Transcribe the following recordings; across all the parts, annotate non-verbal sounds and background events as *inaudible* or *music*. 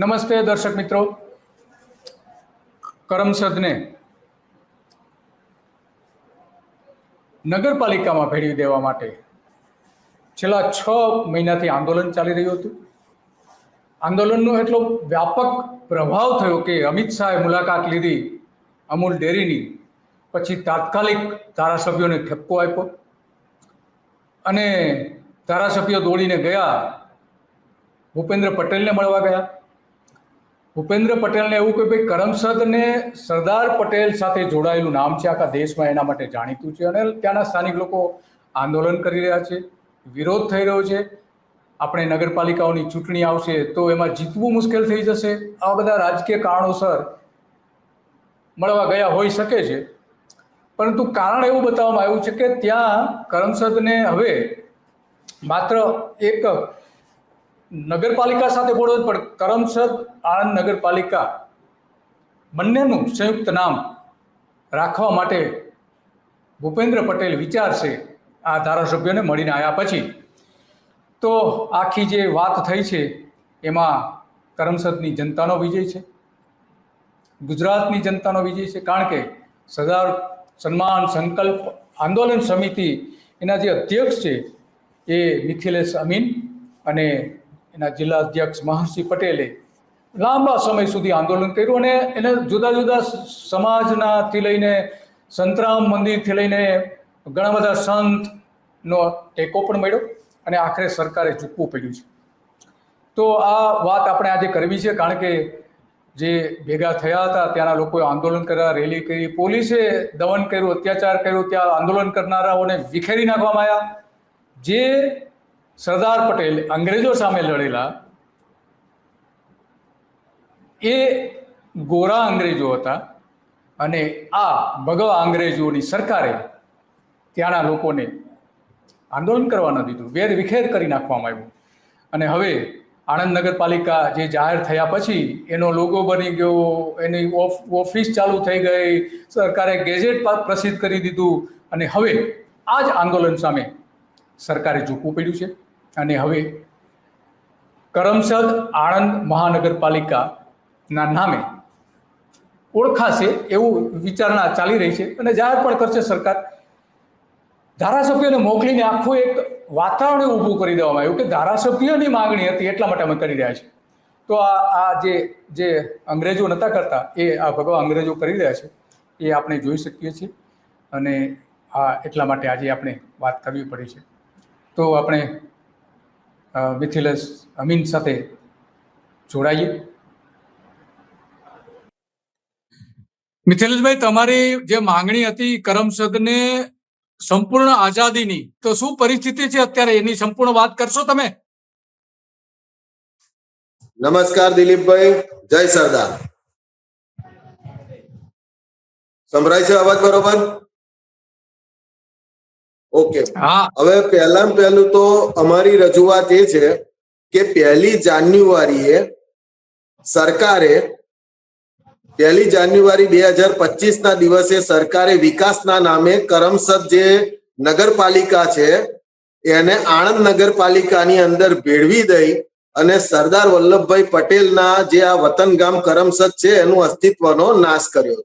નમસ્તે દર્શક મિત્રો. કરમસદને નગરપાલિકામાં ભેળવી દેવા માટે છેલ્લા છ મહિનાથી આંદોલન ચાલી રહ્યું હતું. આંદોલનનો એટલો વ્યાપક પ્રભાવ થયો કે અમિત શાહે મુલાકાત લીધી અમૂલ ડેરીની, પછી તાત્કાલિક ધારાસભ્યોને ઠપકો આપ્યો અને ધારાસભ્યો દોડીને ગયા. ભૂપેન્દ્ર પટેલને મળવા ગયા. ભૂપેન્દ્ર પટેલને એવું કે ભાઈ, કરમસદને સરદાર પટેલ સાથે જોડાયેલું નામ છે આખા દેશમાં, એના માટે જાણીતું છે. અને ત્યાંના સ્થાનિક લોકો આંદોલન કરી રહ્યા છે, વિરોધ થઈ રહ્યો છે. આપણે નગરપાલિકાઓની ચૂંટણી આવશે તો એમાં જીતવું મુશ્કેલ થઈ જશે. આવા બધા રાજકીય કારણોસર મળવા ગયા હોઈ શકે છે. પરંતુ કારણ એવું બતાવવામાં આવ્યું છે કે ત્યાં કરમસદને હવે માત્ર એક નગરપાલિકા સાથે બોલો પણ કરમસદ આણંદ નગરપાલિકા બંનેનું સંયુક્ત નામ રાખવા માટે ભૂપેન્દ્ર પટેલ વિચારશે આ ધારાસભ્યોને મળીને આવ્યા પછી. તો આખી જે વાત થઈ છે, એમાં કરમસદની જનતાનો વિજય છે, ગુજરાતની જનતાનો વિજય છે, કારણ કે સરદાર સન્માન સંકલ્પ આંદોલન સમિતિ એના જે અધ્યક્ષ છે એ મિથિલેશ અમીન અને એના જિલ્લા અધ્યક્ષ મહર્ષિ પટેલે લાંબા સમય સુધી આંદોલન કર્યું અને એને જુદા જુદા સમાજનાથી લઈને સંતરામ મંદિરથી લઈને ઘણા બધા સંતનો ટેકો પણ મળ્યો અને આખરે સરકારે ચૂકવું પડ્યું છે. તો આ વાત આપણે આજે કરવી છે કારણ કે જે ભેગા થયા હતા ત્યાંના લોકોએ આંદોલન કર્યા, રેલી કરી, પોલીસે દમન કર્યું, અત્યાચાર કર્યો, ત્યાં આંદોલન કરનારાઓને વિખેરી નાખવામાં આવ્યા. જે સરદાર પટેલ અંગ્રેજો સામે લડેલા, એ ગોરા અંગ્રેજો હતા અને આ ભગવા અંગ્રેજોની સરકારે ત્યાંના લોકોને આંદોલન કરવા ન દીધું વેર વિખેર કરી નાખવામાં આવ્યું. અને હવે આણંદ નગરપાલિકા જે જાહેર થયા પછી એનો લોગો બની ગયો, એની ઓફ, ઓફિસ ચાલુ થઈ ગઈ, સરકારે ગેજેટ પ્રસિદ્ધ કરી દીધું અને હવે આ જ આંદોલન સામે સરકારે ઝૂકવું પડ્યું છે. અને હવે કરમસદ આણંદ મહાનગરપાલિકાના નામે ઓળખાશે એવું વિચારણા ચાલી રહી છે અને જાહેર પણ કરશે સરકાર. ધારાસભ્યોને મોકલીને આખું એક વાતાવરણ ઊભું કરી દેવામાં આવ્યું કે ધારાસભ્યની માગણી હતી એટલા માટે અમે કરી રહ્યા છીએ. તો આ આ જે જે અંગ્રેજો નહોતા કરતા એ આ ભગવાન અંગ્રેજો કરી રહ્યા છે એ આપણે જોઈ શકીએ છીએ અને આ એટલા માટે આજે આપણે વાત કરવી પડી છે. તો આપણે મિથિલેશ અમીન સાથે જોડાઈએ. મિથિલેશભાઈ, તમારી જે માંગણી હતી કરમસદને સંપૂર્ણ આઝાદીની, તો શું પરિસ્થિતિ છે અત્યારે? એની સંપૂર્ણ વાત કરશો તમે? નમસ્કાર દિલીપભાઈ, જય સરદાર. સંભળાય છે અવાજ બરોબર? ઓકે હવે પહેલા પહેલું તો અમારી રજૂઆત એ છે કે પહેલી જાન્યુઆરીએ સરકારે પહેલી જાન્યુઆરી બે હજાર પચીસ ના દિવસે સરકારે વિકાસના નામે કરમસદ જે નગરપાલિકા છે એને આણંદ નગરપાલિકાની અંદર ભેળવી દઈ અને સરદાર વલ્લભભાઈ પટેલના જે આ વતન ગામ કરમસદ છે એનું અસ્તિત્વનો નાશ કર્યો.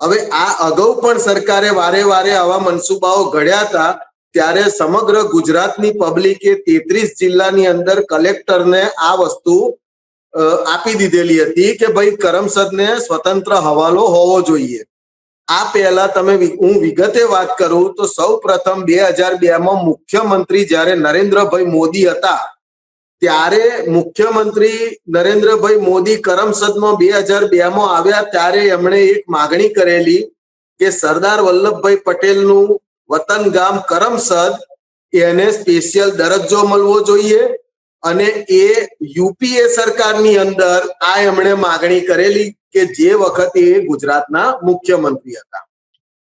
હવે આ અગાઉ પણ સરકારે વારે વારે આવા મનસુબાઓ ઘડ્યા હતા, ત્યારે સમગ્ર ગુજરાતની પબ્લિકે તેત્રીસ જિલ્લાની અંદર કલેક્ટરને આ વસ્તુ આપી દીધેલી હતી કે ભાઈ કરમસદને સ્વતંત્ર હવાલો હોવો જોઈએ. આ પહેલા તમે હું વિગતે વાત કરું તો સૌ પ્રથમ બે હજાર બે માં મુખ્યમંત્રી જ્યારે નરેન્દ્રભાઈ મોદી હતા ત્યારે મુખ્યમંત્રી નરેન્દ્રભાઈ મોદી કરમસદમાં બે હજાર બે માં આવ્યા ત્યારે એમણે એક માગણી કરેલી કે સરદાર વલ્લભભાઈ પટેલનું વતન ગામ કરમસદ એને સ્પેશિયલ દરજ્જો મળવો જોઈએ અને એ યુપીએ સરકારની અંદર આ એમણે માગણી કરેલી કે જે વખતે એ ગુજરાતના મુખ્યમંત્રી હતા.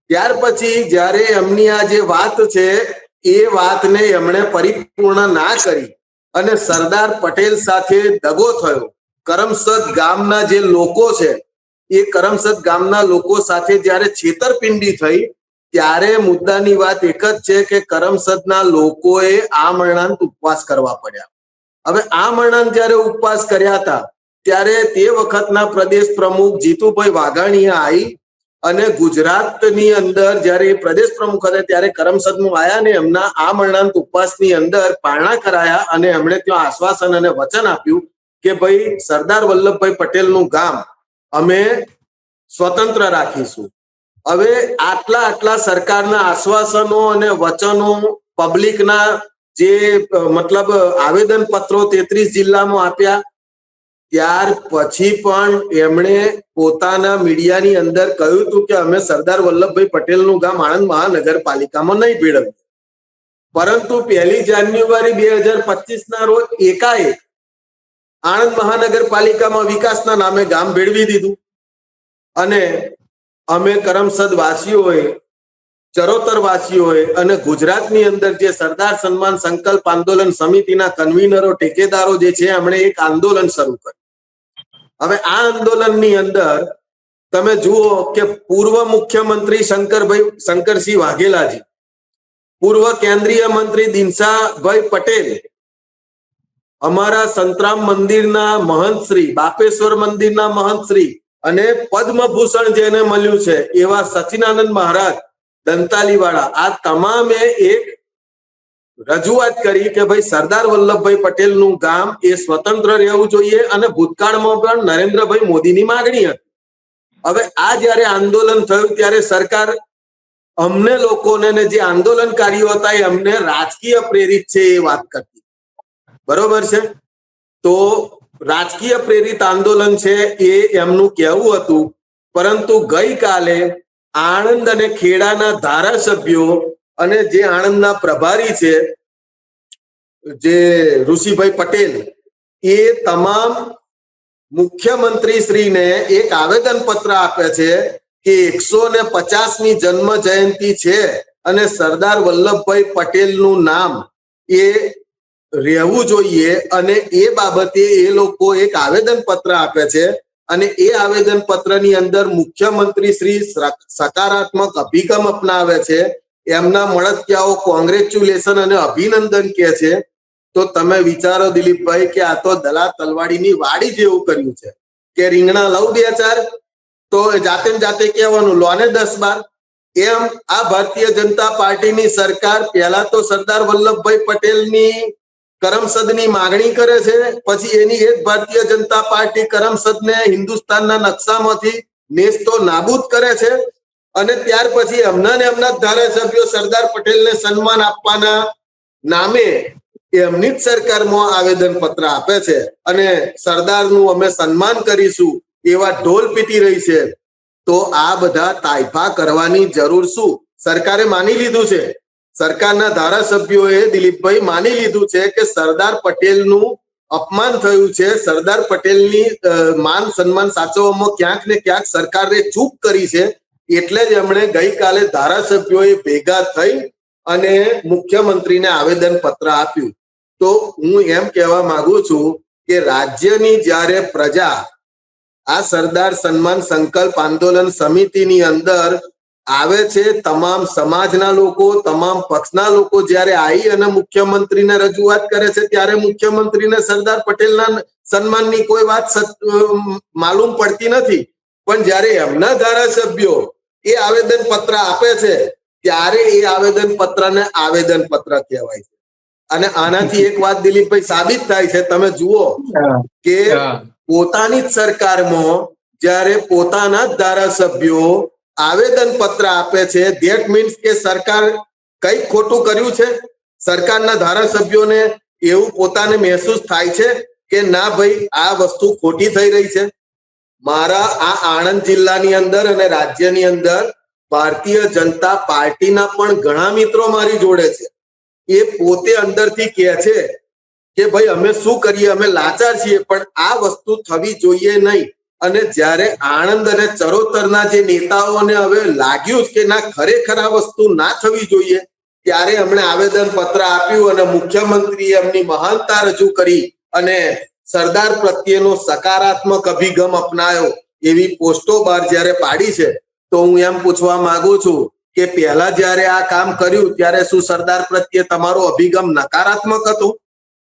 ત્યાર પછી જ્યારે એમની આ જે વાત છે, એ વાતને એમણે પરિપૂર્ણ ના કરી અને સરદાર પટેલ સાથે દગો થયો. કરમસદ ગામના જે લોકો છે, એ કરમસદ ગામના લોકો સાથે જ્યારે છેતરપિંડી થઈ, ત્યારે મુદ્દાની વાત એક જ છે કે કરમસદના લોકોએ આ મરણાંત ઉપવાસ કરવા પડ્યા. હવે આ મરણાંત જ્યારે ઉપવાસ કર્યા હતા, ત્યારે તે વખતના પ્રદેશ પ્રમુખ જીતુભાઈ વાઘાણીએ આવી અને ગુજરાતની અંદર જ્યારે પ્રદેશ પ્રમુખ હતા ત્યારે કરમસદમાં આયા ને એમના આ મરણાંત ઉપવાસની અંદર પારણા કરાયા અને એમણે ત્યાં આશ્વાસન અને વચન આપ્યું કે ભાઈ સરદાર વલ્લભભાઈ પટેલનું ગામ અમે સ્વતંત્ર રાખીશું. હવે આટલા આટલા સરકારના આશ્વાસનો અને વચનો પબ્લિકના જે મતલબ આવેદન પત્રો તેત્રીસ જિલ્લામાં આપ્યા ત્યાર પછી પણ એમણે પોતાના મીડિયાની અંદર કહ્યું હતું કે અમે સરદાર વલ્લભભાઈ પટેલનું ગામ આણંદ મહાનગરપાલિકામાં નહીં ભેળવ્યું પરંતુ પહેલી જાન્યુઆરી બે હજાર પચીસ ના રોજ એકાએક આણંદ મહાનગરપાલિકામાં વિકાસના નામે ગામ ભેળવી દીધું. અને અમે કરમસદ વાસીઓએ ચરોતર વાસીઓએ અને ગુજરાતની અંદર જે સરદાર સન્માન સંકલ્પ આંદોલન સમિતિના કન્વીનરો ટેકેદારો જે છે, એમણે એક આંદોલન શરૂ કર્યું. હવે આ આંદોલનની અંદર તમે જુઓ કે પૂર્વ મુખ્યમંત્રી શંકરભાઈ, શંકરસિંહ વાઘેલાજી, પૂર્વ કેન્દ્રીય મંત્રી દિનસાભાઈ પટેલ, અમારા સંતરામ મંદિરના મહંત શ્રી, બાપેશ્વર મંદિરના મહંત શ્રી અને પદ્મભૂષણ જેને મળ્યું છે, એવા સચિનાનંદ મહારાજ દંતાલીવાળા. આ તમામે એક રજૂઆત કરી કે ભાઈ સરદાર વલ્લભભાઈ પટેલનું ગામ એ સ્વતંત્ર રહેવું જોઈએ અને ભૂતકાળમાં પણ નરેન્દ્રભાઈ મોદીની માગણી હતી. હવે આ જ્યારે આંદોલન થયું ત્યારે સરકાર અમને લોકોને જે આંદોલનકારીઓ હતા એ અમને રાજકીય પ્રેરિત છે એ વાત કરતી. બરોબર છે? તો રાજકીય પ્રેરિત આંદોલન છે એ એમનું કહેવું હતું. પરંતુ ગઈકાલે આણંદ અને ખેડાના ધારાસભ્યો અને જે આણંદના પ્રભારી છે, જે ઋષિભાઈ પટેલ, એ તમામ મુખ્યમંત્રી શ્રીને એક આવેદન પત્ર આપે છે કે એકસો ને પચાસમી જન્મ જયંતિ છે અને સરદાર વલ્લભભાઈ પટેલનું નામ એ રહેવું જોઈએ અને એ બાબતે એ લોકો એક આવેદન પત્ર આપે છે અને એ આવેદન પત્રની અંદર મુખ્યમંત્રી શ્રી સકારાત્મક અભિગમ અપનાવે છે. એમના મળતિયાઓ કોંગ્રેચ્યુલેશન અને અભિનંદન કે છે. તો તમે વિચારો દિલીપભાઈ કે આ તો દલા તલવાડીની વાડી જેવું કર્યું છે. કે રીંગણા લઉં બે ચાર? તો જાતે જાતે કહેવાનું, લોને દસ બાર. એમ આ ભારતીય જનતા પાર્ટીની સરકાર, પહેલા તો સરદાર વલ્લભભાઈ પટેલની કરમસદની માગણી કરે છે, પછી એની એક ભારતીય જનતા પાર્ટી કરમસદને હિન્દુસ્તાનના નકશામાંથી નેસ્તો નાબૂદ કરે છે અને ત્યાર પછી એમના ને એમના ધારાસભ્યો સરદાર પટેલને સન્માન આપવાના નામે એમની જ સરકારમાં આવેદન પત્ર આપે છે. અને સરદારનું અમે સન્માન કરીશું એવા ઢોલ પીટી રહી છે. તો આ બધા તાઇફા કરવાની જરૂર શું? સરકારે માની લીધું છે? સરકારના ધારાસભ્યોએ દિલીપભાઈ માની લીધું છે કે સરદાર પટેલનું અપમાન થયું છે. સરદાર પટેલની માન, સન્માન સાચવવામાં ક્યાંક ને ક્યાંક સરકારે ચૂક કરી છે. એટલે જ એમણે ગઈકાલે ધારાસભ્યોએ ભેગા થઈ અને મુખ્યમંત્રીને આવેદન પત્ર આપ્યું. તો હું એમ કહેવા માંગુ છું કે રાજ્યની જ્યારે પ્રજા આ સરદાર સન્માન સંકલ્પ આંદોલન સમિતિની અંદર આવે છે તમામ સમાજના લોકો તમામ પક્ષના લોકો જ્યારે આવી અને મુખ્યમંત્રીને રજૂઆત કરે છે ત્યારે મુખ્યમંત્રીને સરદાર પટેલના સન્માનની કોઈ વાત માલુમ પડતી નથી. પણ જ્યારે એમના ધારાસભ્યો એ આવેદન પત્ર આપે છે ત્યારે એ આવેદન પત્રને આવેદન પત્ર કહેવાય છે. અને આનાથી એક વાત દિલીપભાઈ સાબિત થાય છે તમે જુઓ કે પોતાની જ સરકારમાં જ્યારે પોતાના જ ધારાસભ્યો આવેદન પત્ર આપે છે. ધેટ મીન્સ કે સરકાર કઈ ખોટું કર્યું છે? સરકારના ધારાસભ્યોને એવું પોતાને મહેસૂસ થાય છે કે ના ભાઈ, આ વસ્તુ ખોટી થઈ રહી છે? મારા આ આણંદ જિલ્લાની અંદર અને રાજ્યની અંદર ભારતીય જનતા પાર્ટીના પણ ઘણા મિત્રો મારી જોડે છે. એ પોતે અંદરથી કહે છે કે ભાઈ, અમે શું કરીએ? અમે લાચાર છીએ, પણ આ વસ્તુ થવી જોઈએ નહીં. અને જ્યારે આણંદ અને ચરોતરના જે નેતાઓને હવે લાગ્યું કે ના, ખરેખર આ વસ્તુ ના થવી જોઈએ, ત્યારે એમણે આવેદન પત્ર આપ્યું અને મુખ્યમંત્રીએ એમની મહાનતા રજૂ કરી અને સરદાર પ્રત્યેનો સકારાત્મક અભિગમ અપનાયો એવી પોસ્ટો બહાર જ્યારે પાડી છે, તો હું એમ પૂછવા માંગુ છું કે પહેલા જ્યારે આ કામ કર્યું, ત્યારે શું સરદાર પ્રત્યે તમારો અભિગમ નકારાત્મક હતો?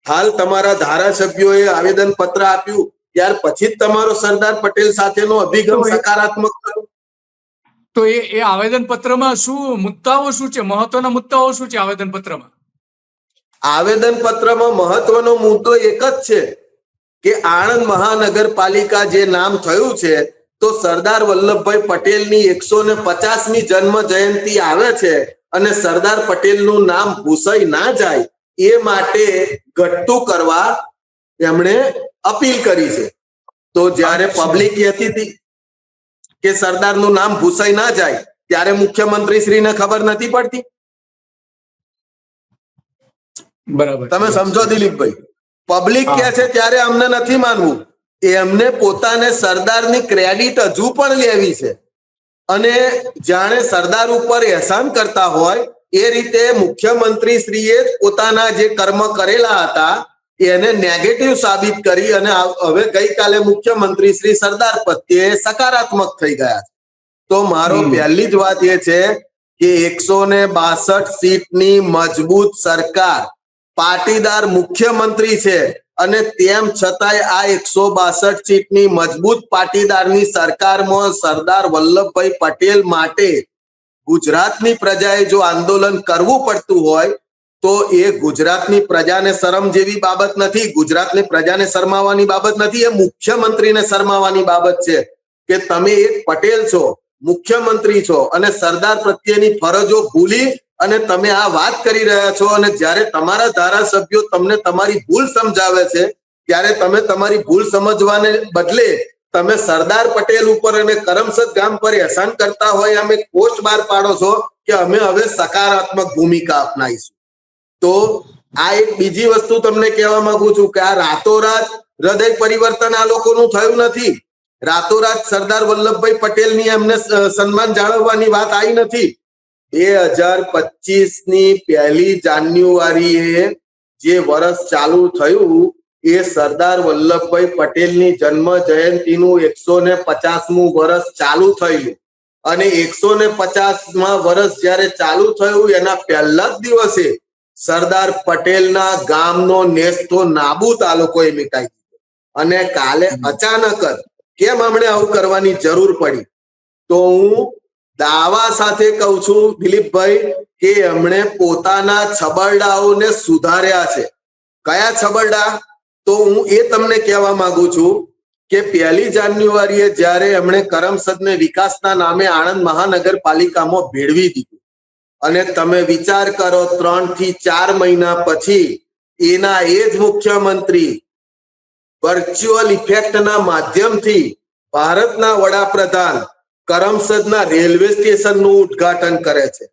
હાલ તમારા ધારાસભ્યોએ આવેદન પત્ર આપ્યું ત્યાર પછી જ તમારો સરદાર પટેલ સાથેનો અભિગમ સકારાત્મક કરો તો એ એ આવેદન પત્રમાં શું મુદ્દાઓ શું છે? મહત્વના મુદ્દાઓ શું છે આવેદન પત્રમાં આવેદન પત્રમાં મહત્વનો મુદ્દો એક જ છે કે આણંદ મહાનગરપાલિકા જે નામ થયું છે તો સરદાર વલ્લભભાઈ પટેલની એકસો ને પચાસમી જન્મ જયંતિ આવે છે અને સરદાર પટેલનું નામ ભૂસાઈ ના જાય એ માટે ઘટતું કરવા એમણે અપીલ કરી છે. તો જ્યારે પબ્લિક કહેતી હતી કે સરદારનું નામ ભૂસાઈ ના જાય ત્યારે મુખ્યમંત્રી શ્રીને ખબર નથી પડતી. બરાબર. તમે સમજો દિલીપભાઈ. પબ્લિક. કે છે ત્યારે અમને નથી માનવું. એમને પોતાને સરદારની ક્રેડિટ હજુ પણ લેવી છે. અને જાણે સરદાર ઉપર એહસાન કરતા હોય એ રીતે મુખ્યમંત્રી શ્રીએ પોતાના જે કર્મ કરેલા હતા એને નેગેટિવ સાબિત કરી અને હવે ગઈકાલે મુખ્યમંત્રી શ્રી સરદાર પ્રત્યે સકારાત્મક થઈ ગયા છે તો મારો. પહેલી જ વાત એ છે કે એકસો ને બાસઠ સીટની મજબૂત સરકાર પાટીદાર મુખ્યમંત્રી છે અને તેમ છતાંય આ એકસો બાસઠ સીટની મજબૂત પાટીદારની સરકારમાં સરદાર વલ્લભભાઈ પટેલ માટે ગુજરાતની પ્રજાએ જો આંદોલન કરવું પડતું હોય તો એ ગુજરાતની પ્રજાને શરમ જેવી બાબત નથી, ગુજરાતની પ્રજાને શરમાવાની બાબત નથી, એ મુખ્યમંત્રીને શરમાવાની બાબત છે કે તમે એક પટેલ છો, મુખ્યમંત્રી છો અને સરદાર પ્રત્યેની ફરજો ભૂલી અને તમે આ વાત કરી રહ્યા છો અને જ્યારે તમારા ધારાસભ્યો તમને તમારી ભૂલ સમજાવે છે, ત્યારે તમે તમારી ભૂલ સમજવાને બદલે તમે સરદાર પટેલ ઉપર અને કરમસદ ગામ પર એહસાન કરતા હોય, અમે પોસ્ટ બહાર પાડો છો કે અમે હવે સકારાત્મક ભૂમિકા અપનાવીશું. તો આ એક બીજી વસ્તુ તમને કહેવા માંગુ છું કે આ રાતોરાત હૃદય પરિવર્તન આ લોકોનું થયું નથી. રાતોરાત સરદાર વલ્લભભાઈ પટેલની એમને સન્માન જાળવવાની વાત આવી નથી. બે હજાર પચીસની પહેલી જાન્યુઆરીએ જે વર્ષ ચાલુ થયું એ સરદાર વલ્લભભાઈ પટેલની જન્મ જયંતિનું એકસો ને પચાસમું વર્ષ ચાલુ થયેલું. અને એકસો ને પચાસમાં વર્ષ જ્યારે ચાલુ થયું એના પહેલા જ દિવસે સરદાર પટેલના ગામનો નેસ્તો નાબૂદ આ લોકોએ મિટાઈ દીધો. અને કાલે અચાનક જ કેમ હમણે આવું કરવાની જરૂર પડી? તો હું દાવા સાથે કહું છું, દિલીપભાઈ, કે એમણે પોતાના છબરડાઓને સુધાર્યા છે. કયા છબરડા? તો હું એ તમને કહેવા માંગુ છું કે પહેલી જાન્યુઆરીએ જ્યારે એમણે કરમસદને વિકાસના નામે આણંદ મહાનગરપાલિકામાં ભેળવી દીધું. અને તમે વિચાર કરો, ત્રણથી ચાર મહિના પછી એના એ જ મુખ્યમંત્રી વર્ચ્યુઅલ ઇફેક્ટના માધ્યમથી ભારતના વડાપ્રધાન કરમસદના રેલવે સ્ટેશનનું ઉદ્ઘાટન કરે છે.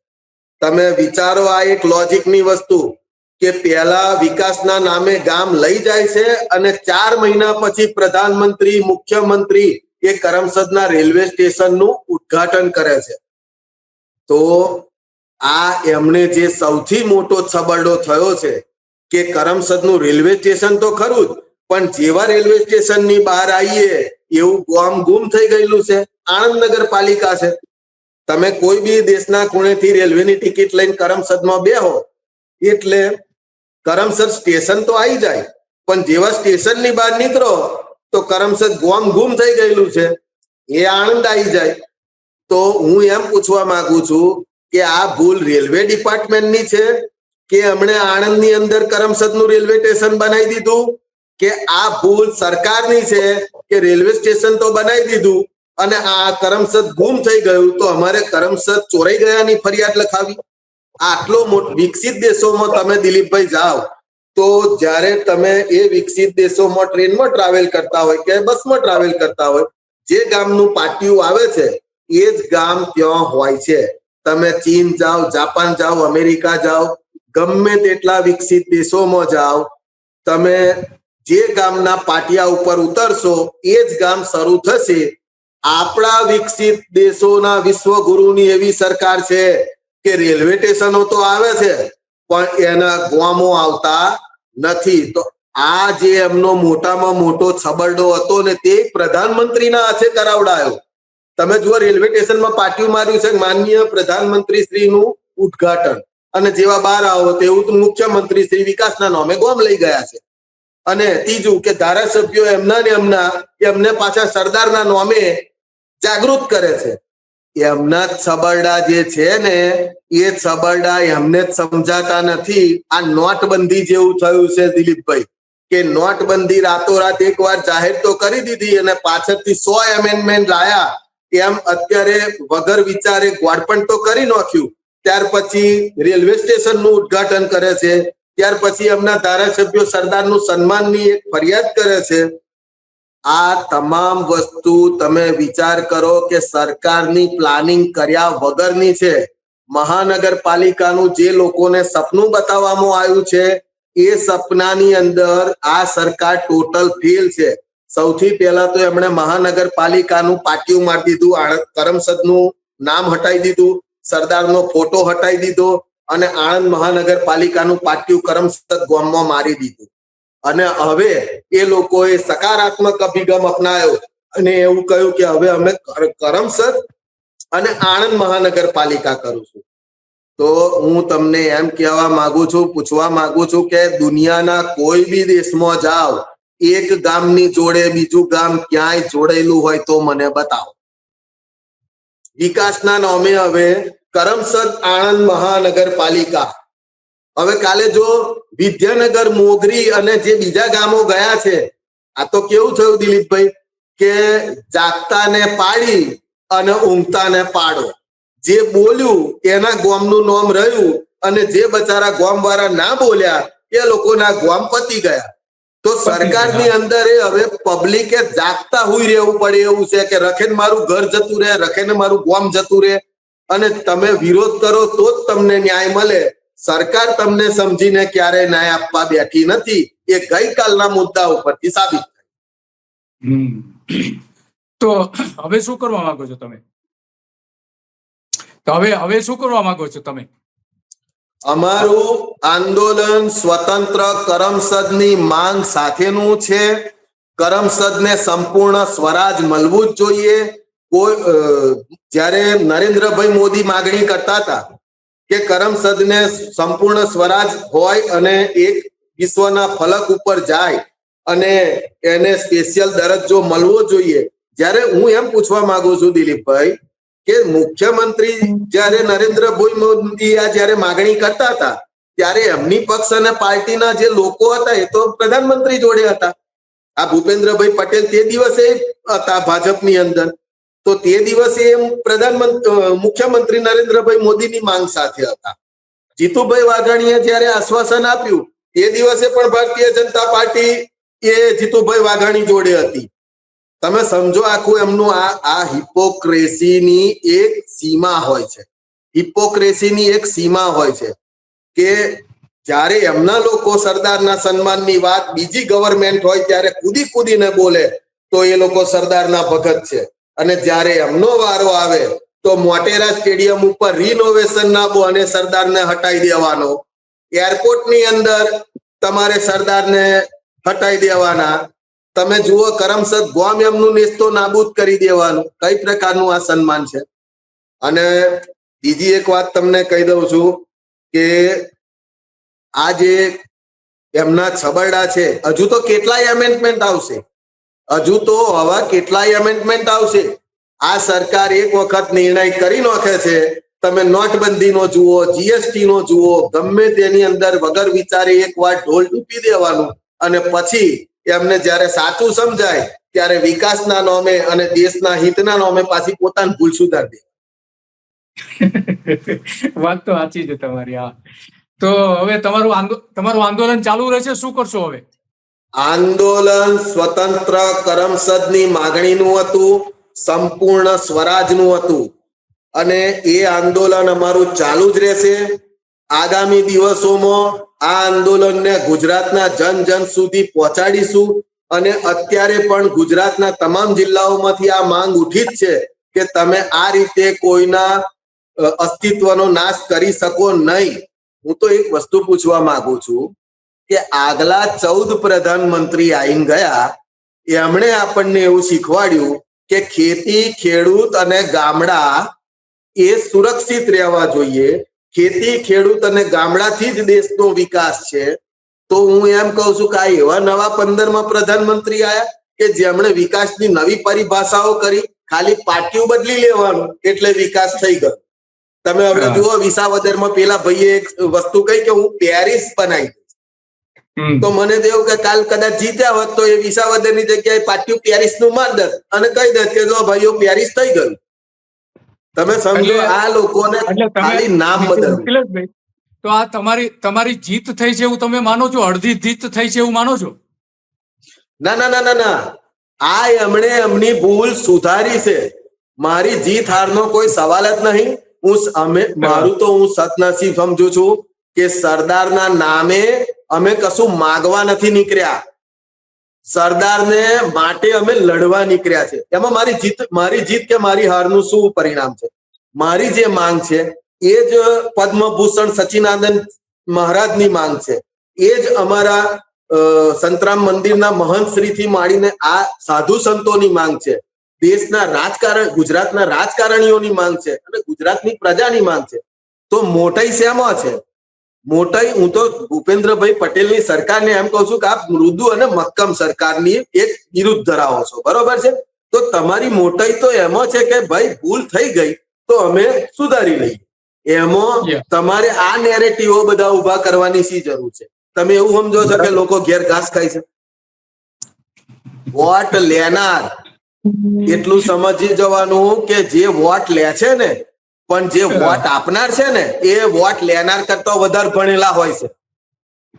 તમે વિચારો આ એક લોજિકની વસ્તુ કે પહેલા વિકાસના નામે ગામ લઈ જાય છે અને ચાર મહિના પછી પ્રધાનમંત્રી, મુખ્યમંત્રી એ કરમસદના રેલવે સ્ટેશનનું ઉદ્ઘાટન કરે છે. તો આ એમને જે સૌથી મોટો છબરડો થયો છે કે કરમસદનું રેલવે સ્ટેશન તો ખરું જ, પણ જેવા રેલવે સ્ટેશનની બહાર આવીએ, એવું ગામ ગુમ થઈ ગયેલું છે, આણંદ નગરપાલિકા છે. તમે કોઈ બી દેશના ખૂણેથી રેલવેની ટિકિટ લઈને કરમસદમાં બેહો, એટલે કરમસદ સ્ટેશન તો આવી જાય, પણ જેવા સ્ટેશનની બહાર નીકળો, તો કરમસદ ગોમ ગુમ થઈ ગયેલું છે. એ આણંદ આવી જાય. તો હું એમ પૂછવા માંગુ છું કે આ ભૂલ રેલવે ડિપાર્ટમેન્ટની છે? કે એમણે આણંદની અંદર કરમસદનું રેલવે સ્ટેશન બનાવી દીધું? કે આ ભૂલ સરકારની છે કે રેલવે સ્ટેશન તો બનાવી દીધું? અને આ કરમસદ ગુમ થઈ ગયું તો અમારે કરમસદ ચોરાઈ ગયાની ફરિયાદ લખાવી. આટલો વિકસિત દેશોમાં તમે દિલીપભાઈ જાઓ, તો જ્યારે તમે એ વિકસિત દેશોમાં ટ્રેનમાં ટ્રાવેલ કરતા હોય કે બસમાં ટ્રાવેલ કરતા હોય, જે ગામનું પાટિયું આવે છે, એ જ ગામ ત્યાં હોય છે. તમે ચીન જાઓ, જાપાન જાઓ, અમેરિકા જાઓ, ગમે તેટલા વિકસિત દેશોમાં જાઓ, તમે જે ગામના પાટિયા ઉપર ઉતરશો, એ જ ગામ શરૂ થશે. આપણા વિકસિત દેશોના વિશ્વગુરુની એવી સરકાર છે કે રેલવે સ્ટેશનો તો આવે છે, પણ એના ગામો આવતા નથી. તો આ જે એમનો મોટામાં મોટો છબરડો હતો ને તે પ્રધાનમંત્રીના હાથે કરાવડાયો. તમે જુઓ, રેલવે સ્ટેશનમાં પાટિયું માર્યું છે. માનનીય પ્રધાનમંત્રી શ્રીનું ઉદ્ઘાટન. અને જેવા બહાર આવો, તેવું મુખ્યમંત્રી શ્રી વિકાસના નામે ગોમ લઈ ગયા છે. અને ત્રીજું કે ધારાસભ્યો એમના ને એમના, એમને પાછા સરદારના નામે જાગૃત કરે છે. એમના જ સબરડા જે છે ને, એ સબરડા એમને જ સમજાતા નથી. આ નોટબંધી જેવું થયું છે દિલીપભાઈ. કે નોટબંધી રાતોરાત એકવાર જાહેર તો કરી દીધી અને પાછળથી સો એમેન્ડમેન્ટ લાયા. એમ અત્યારે વગર વિચારે ગોળપણ તો કરી નાખ્યું. ત્યાર પછી રેલવે સ્ટેશનનું ઉદ્ઘાટન કરે છે. ત્યાર પછી એમના ધારાસભ્યો સરદારનું સન્માનની એક ફરિયાદ કરે છે. આ તમામ વસ્તુ તમે વિચાર કરો કે સરકારની પ્લાનિંગ કર્યા વગરની છે. મહાનગરપાલિકાનું જે લોકોને સપનું બતાવવામાં આવ્યું છે, એ સપનાની અંદર આ સરકાર ટોટલ ફેલ છે. સૌથી પહેલા તો એમણે મહાનગરપાલિકાનું પાટિયું મારી દીધું, આણંદ કરમસદનું નામ હટાવી દીધું, સરદારનો ફોટો હટાવી દીધો અને આણંદ મહાનગરપાલિકાનું પાટિયું કરમસદ ગામમાં મારી દીધું. અને હવે એ લોકોએ સકારાત્મક અભિગમ અપનાવ્યો અને એવું કહ્યું કે હવે અમે કરમસદ અને આણંદ મહાનગરપાલિકા કરું છું. તો હું તમને એમ કહેવા માંગુ છું, પૂછવા માંગુ છું કે દુનિયાના કોઈ બી દેશમાં જાઓ એક ગામની જોડે બીજું ગામ ક્યાંય જોડેલું હોય તો મને બતાવો. વિકાસના નામે હવે કરમસદ આણંદ મહાનગરપાલિકા. હવે કાલે જો વિદ્યાનગર, મોગરી અને જે બીજા ગામો ગયા છે, આ તો કેવું થયું દિલીપભાઈ? કે જાગતાને પાડી અને ઊંઘતાને પાડો. જે બોલ્યું એના ગોમનું નામ રહ્યું અને જે બચારા ગોમ વાળા ના બોલ્યા એ લોકોના ગોમ પતી ગયા. તો સરકારની અંદર એ હવે પબ્લિકે જાગતા હોઈ રહેવું પડે એવું છે કે રખેને મારું ઘર જતું રહે રખેને મારું ગોમ જતું રહે. અને તમે વિરોધ કરો તો જ તમને ન્યાય મળે. સરકાર તમને સમજીને ક્યારે ન્યાય આપવા બેઠી નથી. એ ગઈકાલના મુદ્દા ઉપરથી સાબિત હમ. તો હવે શું કરવા માંગો છો તમે? તો હવે હવે શું કરવા માંગો છો તમે? અમારું આંદોલન સ્વતંત્ર કરમસદની માંગ સાથેનું છે. કરમસદને સંપૂર્ણ સ્વરાજ મળવું જ જોઈએ. કોઈ જ્યારે નરેન્દ્રભાઈ મોદી માગણી કરતા હતા કે કરમસદને સંપૂર્ણ સ્વરાજ હોય અને એક વિશ્વના ફલક ઉપર જાય અને એને સ્પેશિયલ દરજ્જો મળવો જોઈએ. જ્યારે હું એમ પૂછવા માંગુ છું દિલીપભાઈ કે મુખ્યમંત્રી જ્યારે નરેન્દ્રભાઈ મોદી આ જ્યારે માગણી કરતા હતા, ત્યારે એમની પક્ષ અને પાર્ટીના જે લોકો હતા એ તો પ્રધાનમંત્રી જોડે હતા. આ ભૂપેન્દ્રભાઈ પટેલ તે દિવસે હતા ભાજપની અંદર. તો તે દિવસે એમ પ્રધાનમંત્રી મુખ્યમંત્રી નરેન્દ્રભાઈ મોદીની માંગ સાથે હતા. જીતુભાઈ વાઘાણીએ જ્યારે આશ્વાસન આપ્યું, તે દિવસે પણ ભારતીય જનતા પાર્ટી એ જીતુભાઈ વાઘાણી જોડે હતી. તમે સમજો આખું એમનું આ આ હિપોક્રેસીની એક સીમા હોય છે. હિપોક્રેસીની એક સીમા હોય છે કે જ્યારે એમના લોકો સરદારના સન્માનની વાત બીજી ગવર્મેન્ટ હોય ત્યારે કૂદી કૂદીને બોલે તો એ લોકો સરદારના ભગત છે. અને જ્યારે એમનો વારો આવે તો મોટેરા સ્ટેડિયમ ઉપર રિનોવેશન ના અને સરદારને હટાવી દેવાનો. એરપોર્ટની અંદર તમારે સરદારને હટાવી દેવાના. તમે જુઓ કરમસદ ગોમ એમનું નેસ્તો નાબૂદ કરી દેવાનું. કઈ પ્રકારનું આ સન્માન છે? અને બીજી એક વાત તમને કહી દઉં છું કે આ જે એમના છબરડા છે, હજુ તો કેટલાય એમેન્ડમેન્ટ આવશે? હજુ તો હવે કેટલાય એમેન્ડમેન્ટ આવશે? આ સરકાર એક વખત નિર્ણય કરી નાખે છે, તમે નોટબંધીનો જુઓ જીએસટી નો જુઓ, ગમે તેની અંદર વગર વિચારે એક વાર ઢોલ ટૂપી દેવાનું અને પછી એમને જ્યારે સાચું સમજાય ત્યારે વિકાસના નામે અને દેશના હિતના નામે પાછી પોતાની ભૂલ સુધારી દે. *laughs* વાત તો સાચી છે તમારી હા. તો હવે તમારું તમારું આંદોલન ચાલુ રહેશે શું કરશો હવે? આંદોલન સ્વતંત્ર કરમસદની માગણીનું હતું સંપૂર્ણ સ્વરાજનું હતું. અને એ આંદોલન અમારું ચાલુ જ રહેશે. આગામી દિવસોમાં આ આંદોલનને ગુજરાતના જન જન સુધી પહોંચાડીશું અને અત્યારે પણ ગુજરાતના તમામ જિલ્લાઓમાંથી આ માંગ ઉઠી જ છે કે તમે આ રીતે કોઈના અસ્તિત્વનો નાશ કરી શકો નહીં. હું તો એક વસ્તુ પૂછવા માંગુ છું કે આગલા ચૌદ પ્રધાનમંત્રી આવીને ગયા, એમણે આપણને એવું શીખવાડ્યું કે ખેતી, ખેડૂત અને ગામડા એ સુરક્ષિત રહેવા જોઈએ ખેતી ખેડૂત અને ગામડાથી જ દેશનો વિકાસ છે તો હું એમ કહું છું કે આ એવા નવા પંદરમાં પ્રધાનમંત્રી આયા કે જેમણે વિકાસની નવી પરિભાષાઓ કરી ખાલી પાટિયું બદલી લેવાનું એટલે વિકાસ થઈ ગયો તમે હવે. જુઓ વિસાવદરમાં પેલા ભાઈએ એક વસ્તુ કહી કે હું પેરિસ બનાવી દઈશ. તો મને એવું કે કાલ કદાચ જીત્યા હોત તો એ વિસાવદરની જગ્યાએ પાટિયું પેરિસનું માર દત અને કહી દે કે જો ભાઈઓ પેરિસ થઈ ગયું તમે સમજો આ લોકોને ખાલી નામ બદલવું. તો આ તમારી તમારી જીત થઈ છે એવું તમે માનો છો? અડધી જીત થઈ છે એવું માનો છો? ના ના ના ના ના. આ એમણે એમની ભૂલ સુધારી છે. મારી જીત હારનો કોઈ સવાલ જ નહીં. હું અમે મારું તો હું સતનસીબ સમજુ છું કે સરદારના નામે અમે કશું માગવા નથી નીકળ્યા. સરદારને માટે અમે લડવા નીકળ્યા છે. એમાં મારી જીત મારી જીત કે મારી હારનું શું પરિણામ છે? મારી જે માંગ છે, એ જ પદ્મભૂષણ સચિનાનંદ મહારાજની માંગ છે. એ જ અમારા સંતરામ મંદિરના મહંત શ્રીથી માંડીને આ સાધુ સંતોની માંગ છે. દેશના રાજકારણ, ગુજરાતના રાજકારણીઓની માંગ છે અને ગુજરાતની પ્રજાની માંગ છે. તો મોટાઈ શેમાં છે? મોટાઈ હું તો ભૂપેન્દ્રભાઈ પટેલની સરકારને એમ કહું છું કે આપ મૃદુ અને મક્કમ સરકારની એક વિરુદ્ધ ધરાવો છો. બરોબર છે? તો તમારી મોટાઈ તો એમાં છે કે ભાઈ ભૂલ થઈ ગઈ તો અમે સુધારી લઈએ. એમાં તમારે આ નેરેટિવો બધા ઊભા કરવાની શી જરૂર છે? તમે એવું સમજો છો કે લોકો ઘેર ઘાસ ખાય છે? વોટ લેનાર. એટલું સમજી જવાનું કે જે વોટ લે છે ને પણ જે વોટ આપનાર છે ને એ વોટ લેનાર કરતા વધારે ભણેલા હોય છે.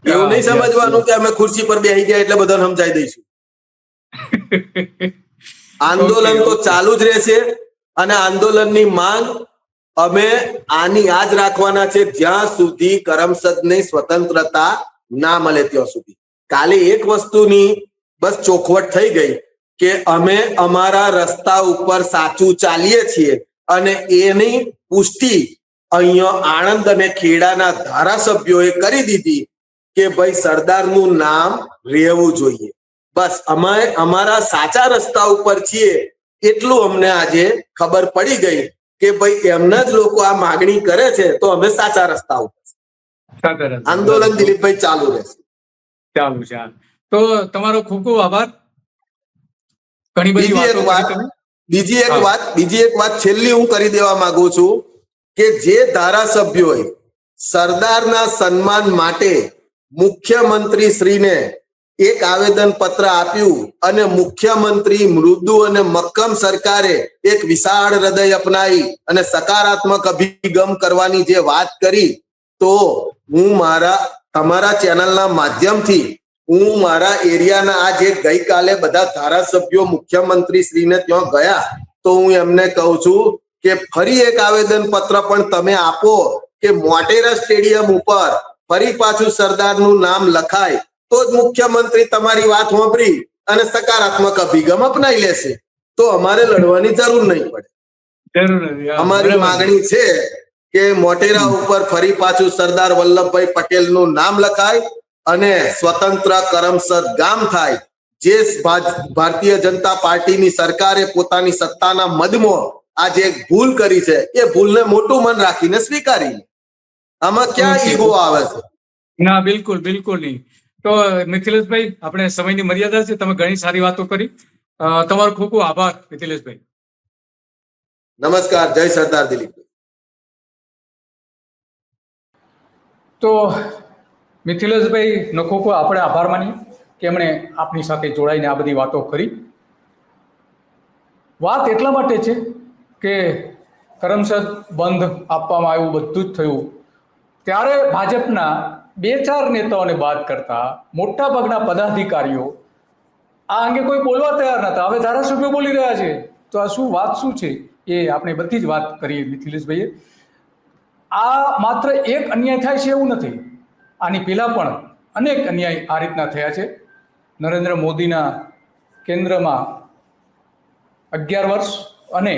એવું નહીં સમજવાનું કે અમે ખુરશી પર બેસી ગયા એટલે બધાને સમજાઈ દઈશું. *laughs* આંદોલન તો ચાલુ જ રહેશે અને આંદોલનની માંગ અમે આની આજ રાખવાના છે જ્યાં સુધી કરમસદને સ્વતંત્રતા ના મળે ત્યાં સુધી. કાલે એક વસ્તુની બસ ચોખવટ થઈ ગઈ કે અમે અમારા રસ્તા ઉપર સાચું ચાલીએ છીએ અને એની પુષ્ટિ અહીંયા આણંદ અને ખેડાના ધારાસભ્યોએ કરી દીધી કે ભાઈ સરદારનું નામ રહેવું જોઈએ. બસ અમે અમારા સાચા રસ્તા ઉપર છીએ એટલું અમને આજે ખબર પડી ગઈ કે ભાઈ એમના જ લોકો આ માગણી કરે છે તો અમે સાચા રસ્તા ઉપર. આંદોલન દિલીપભાઈ ચાલુ રહેશે. ચાલુ છે તો તમારો ખૂબ ખૂબ આભાર. ઘણી બધી વાતો બીજી એક વાત બીજી એક વાત છેલ્લી હું કરી દેવા માંગુ છું કે જે ધારાસભ્યોએ સરદારના સન્માન માટે મુખ્યમંત્રી શ્રીને એક આવેદન પત્ર આપ્યું અને મુખ્યમંત્રી મૃદુ અને મક્કમ સરકારે એક વિશાળ હૃદય અપનાવી અને સકારાત્મક અભિગમ કરવાની જે વાત કરી તો હું મારા તમારા ચેનલના માધ્યમથી હું મારા એરિયાના આ જે ગઈકાલે બધા ધારાસભ્યો મુખ્યમંત્રી શ્રીને ત્યાં ગયા તો હું એમને કહું છું કે ફરી એક આવેદન પત્ર પણ તમે આપો કે મોટેરા સ્ટેડિયમ ઉપર ફરી પાછું સરદારનું નામ લખાય તો જ મુખ્યમંત્રી તમારી વાત સાંભળી અને સકારાત્મક અભિગમ અપનાવી લેશે. તો અમારે લડવાની જરૂર નહીં પડે. અમારી માગણી છે કે મોટેરા ઉપર ફરી પાછું સરદાર વલ્લભભાઈ પટેલનું નામ લખાય અને સ્વતંત્ર કરમસદ ગામ થાય. જે ભારતીય જનતા પાર્ટીની સરકારે પોતાની સત્તાના મદમાં આજે એક ભૂલ કરી છે. એ ભૂલને મોટું મન રાખીને સ્વીકારી આમાં ક્યાં. ઈગો આવે છે? ના બિલકુલ બિલકુલ નહીં. તો મિથિલેશભાઈ આપણે સમયની મર્યાદા છે. તમે ઘણી સારી વાતો કરી. તમારો ખૂબ ખૂબ આભાર મિથિલેશભાઈ. નમસ્કાર જય સરદાર દિલીપ તો મિથિલેશભાઈ નો ખૂબ ખૂબ આપણે આભાર માનીએ કે એમણે આપની સાથે જોડાઈને આ બધી વાતો કરી. વાત એટલા માટે છે કે કરમસદ બંધ આપવામાં આવ્યું, બધું જ થયું. ત્યારે ભાજપના બે ચાર નેતાઓને બાદ કરતા મોટા ભાગના પદાધિકારીઓ આ અંગે કોઈ બોલવા તૈયાર નતા હવે ધારાસભ્યો બોલી રહ્યા છે. તો આ શું વાત શું છે? એ આપણે બધી જ વાત કરીએ મિથિલેશભાઈએ. આ માત્ર એક અન્યાય થાય છે એવું નથી. આની પહેલાં પણ અનેક અન્યાય આ રીતના થયા છે. નરેન્દ્ર મોદીના કેન્દ્રમાં અગિયાર વર્ષ અને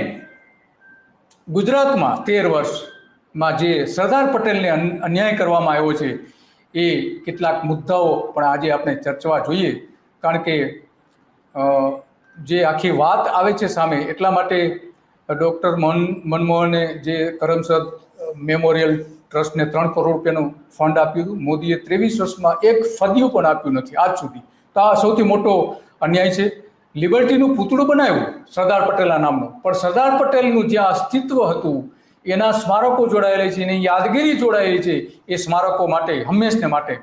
ગુજરાતમાં તેર વર્ષમાં જે સરદાર પટેલને અન્યાય કરવામાં આવ્યો છે, એ કેટલાક મુદ્દાઓ પણ આજે આપણે ચર્ચવા જોઈએ. કારણ કે જે આખી વાત આવે છે સામે, એટલા માટે ડૉક્ટર મન, મનમોહને જે કરમસદ મેમોરિયલ ટ્રસ્ટને ત્રણ કરોડ રૂપિયાનું ફંડ આપ્યું હતું. મોદીએ ત્રેવીસ વર્ષમાં એક ફદિયું પણ આપ્યું નથી આજ સુધી. તો આ સૌથી મોટો અન્યાય છે. લિબર્ટીનું પૂતળું બનાવ્યું સરદાર પટેલના નામનું. પણ સરદાર પટેલનું જ્યાં અસ્તિત્વ હતું, એના સ્મારકો જોડાયેલા છે, એની યાદગીરી જોડાયેલી છે, એ સ્મારકો માટે, હંમેશને માટે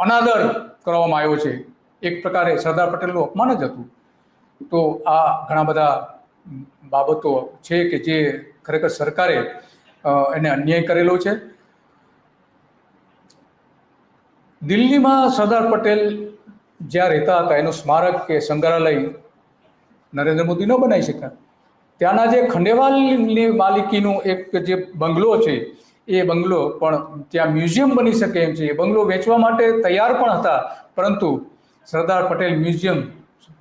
અનાદર કરવામાં આવ્યો છે. એક પ્રકારે સરદાર પટેલનું અપમાન જ હતું. તો આ ઘણા બધા બાબતો છે કે જે ખરેખર સરકારે એને અન્યાય કરેલો છે. દિલ્હીમાં સરદાર પટેલ જ્યાં રહેતા હતા, એનું સ્મારક કે સંગ્રહાલય નરેન્દ્ર મોદી ન બનાવી શક્યા. ત્યાંના જે ખંડેવાલની માલિકીનું એક જે બંગલો છે, એ બંગલો પણ ત્યાં મ્યુઝિયમ બની શકે એમ છે. એ બંગલો વેચવા માટે તૈયાર પણ હતા, પરંતુ સરદાર પટેલ મ્યુઝિયમ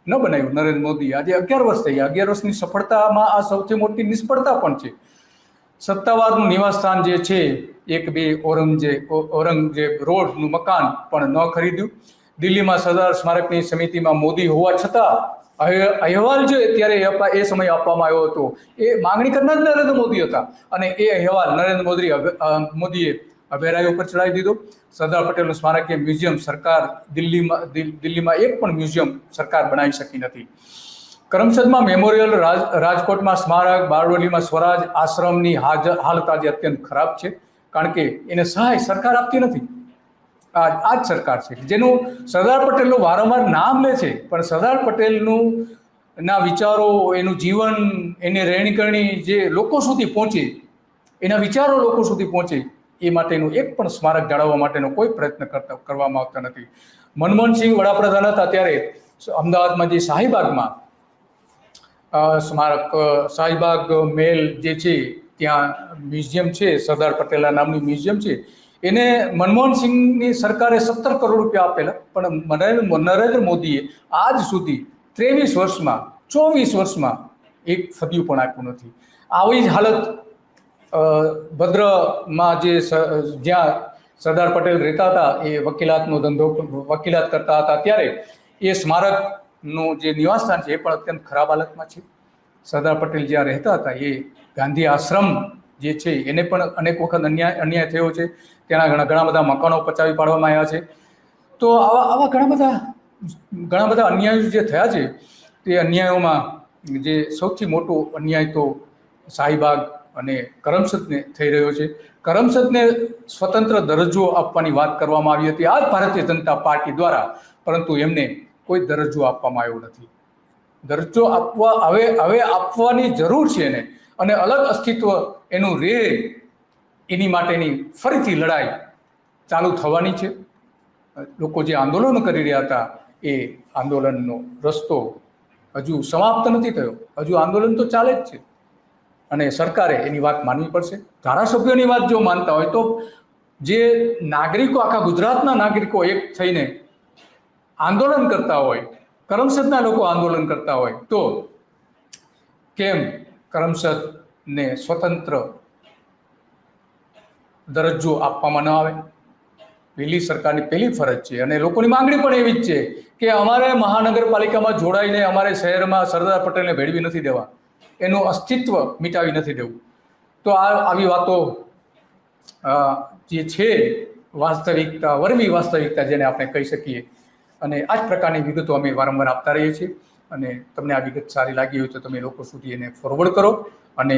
ન બનાવ્યું નરેન્દ્ર મોદી. આજે અગિયાર વર્ષ થઈ ગયા. અગિયાર વર્ષની સફળતામાં આ સૌથી મોટી નિષ્ફળતા પણ છે. સત્તાવારનું નિવાસસ્થાન જે છે, એક બે ઔરંગઝેબ ઔરંગઝેબ રોડનું મકાન પણ ન ખરીદ્યું. દિલ્હીમાં સરદાર સ્મારકની સમિતિમાં મોદી હોવા છતાં અહે- અહેવાલ જે ત્યારે એ સમય આપવામાં આવ્યો હતો, એ માંગણી કરનાર નરેન્દ્ર મોદી હતા. અને એ અહેવાલ નરેન્દ્ર મોદી મોદીએ અભેરાય ઉપર ચડાવી દીધો. સરદાર પટેલનું સ્મારકીય મ્યુઝિયમ સરકાર દિલ્હીમાં દિલ્હીમાં એક પણ મ્યુઝિયમ સરકાર બનાવી શકી નથી. કરમસદમાં મેમોરિયલ રાજ, રાજકોટમાં સ્મારક, બારડોલીમાં સ્વરાજ, આશ્રમની હાલત આજે અત્યંત ખરાબ છે. કારણ કે એને સહાય સરકાર આપતી નથી. આ આ જ સરકાર છે. જેનું સરદાર પટેલનું વારંવાર નામ લે છે, પણ સરદાર પટેલનું ના વિચારો, એનું જીવન, એની રહેણીકરણી જે લોકો સુધી પહોંચે, એના વિચારો લોકો સુધી પહોંચે, એ માટેનું એક પણ સ્મારક જાળવવા માટેનો કોઈ પ્રયત્ન કરતા, કરવામાં આવતા નથી. મનમોહનસિંહ વડાપ્રધાન હતા ત્યારે અમદાવાદમાં જે શાહીબાગમાં સ્મારક શાહીબાગ મેલ જે છે, ત્યાં મ્યુઝિયમ છે, સરદાર પટેલના નામનું મ્યુઝિયમ છે. એને મનમોહનસિંહની સરકારે સત્તર કરોડ રૂપિયા આપેલા, પણ નરેન્દ્ર મોદીએ આજ સુધી ત્રેવીસ વર્ષમાં, ચોવીસ વર્ષમાં એક ફદિયું પણ આપ્યું નથી. આવી જ હાલત ભદ્રમાં જે જ્યાં સરદાર પટેલ રહેતા હતા, એ વકીલાતનો ધંધો, વકીલાત કરતા હતા ત્યારે, એ સ્મારકનું જે નિવાસસ્થાન છે, એ પણ અત્યંત ખરાબ હાલતમાં છે. સરદાર પટેલ જ્યાં રહેતા હતા, એ ગાંધી આશ્રમ જે છે, એને પણ અનેક વખત અન્યાય અન્યાય થયો છે. તેના ઘણા ઘણા બધા મકાનો પચાવી પાડવામાં આવ્યા છે. તો આવા આવા ઘણા બધા ઘણા બધા અન્યાયો જે થયા છે, તે અન્યાયોમાં જે સૌથી મોટો અન્યાય તો શાહીબાગ અને કરમસદને થઈ રહ્યો છે. કરમસદને સ્વતંત્ર દરજ્જો આપવાની વાત કરવામાં આવી હતી. આ ભારતીય જનતા પાર્ટી દ્વારા, પરંતુ એમને કોઈ દરજ્જો આપવામાં આવ્યો નથી. દરજ્જો આપવા, હવે હવે આપવાની જરૂર છે એને. અને અલગ અસ્તિત્વ એનું રે એની માટેની ફરીથી લડાઈ ચાલુ થવાની છે. લોકો જે આંદોલન કરી રહ્યા હતા એ આંદોલનનો રસ્તો હજુ સમાપ્ત નથી થયો. હજુ આંદોલન તો ચાલે જ છે. અને સરકારે એની વાત માનવી પડશે. ધારાસભ્યોની વાત જો માનતા હોય તો જે નાગરિકો, આખા ગુજરાતના નાગરિકો એક થઈને આંદોલન કરતા હોય, કરમસદના લોકો આંદોલન કરતા હોય, તો કેમ કરમસદને સ્વતંત્ર દરજ્જો આપવામાં ન આવે? પહેલી સરકારની પહેલી ફરજ છે અને લોકોની માંગણી પણ એવી જ છે કે અમારે મહાનગરપાલિકામાં જોડાઈને અમારે શહેરમાં સરદાર પટેલને ભેળવી નથી દેવા. એનું અસ્તિત્વ મિટાવી નથી દેવું. તો આ આવી વાતો જે છે વાસ્તવિકતા વરવી વાસ્તવિકતા જેને આપણે કહી શકીએ અને આ જ પ્રકારની વિગતો અમે વારંવાર આપતા રહીએ છીએ. અને તમને આ વિગત સારી લાગી હોય તો તમે લોકો સુધી એને ફોરવર્ડ કરો અને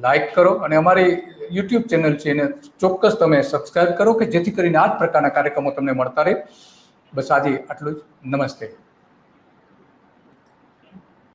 લાઈક કરો. અને અમારી યુટ્યુબ ચેનલ છે એને ચોક્કસ તમે સબસ્ક્રાઇબ કરો કે જેથી કરીને આ જ પ્રકારના કાર્યક્રમો તમને મળતા રહે. બસ આજે આટલું જ. નમસ્તે.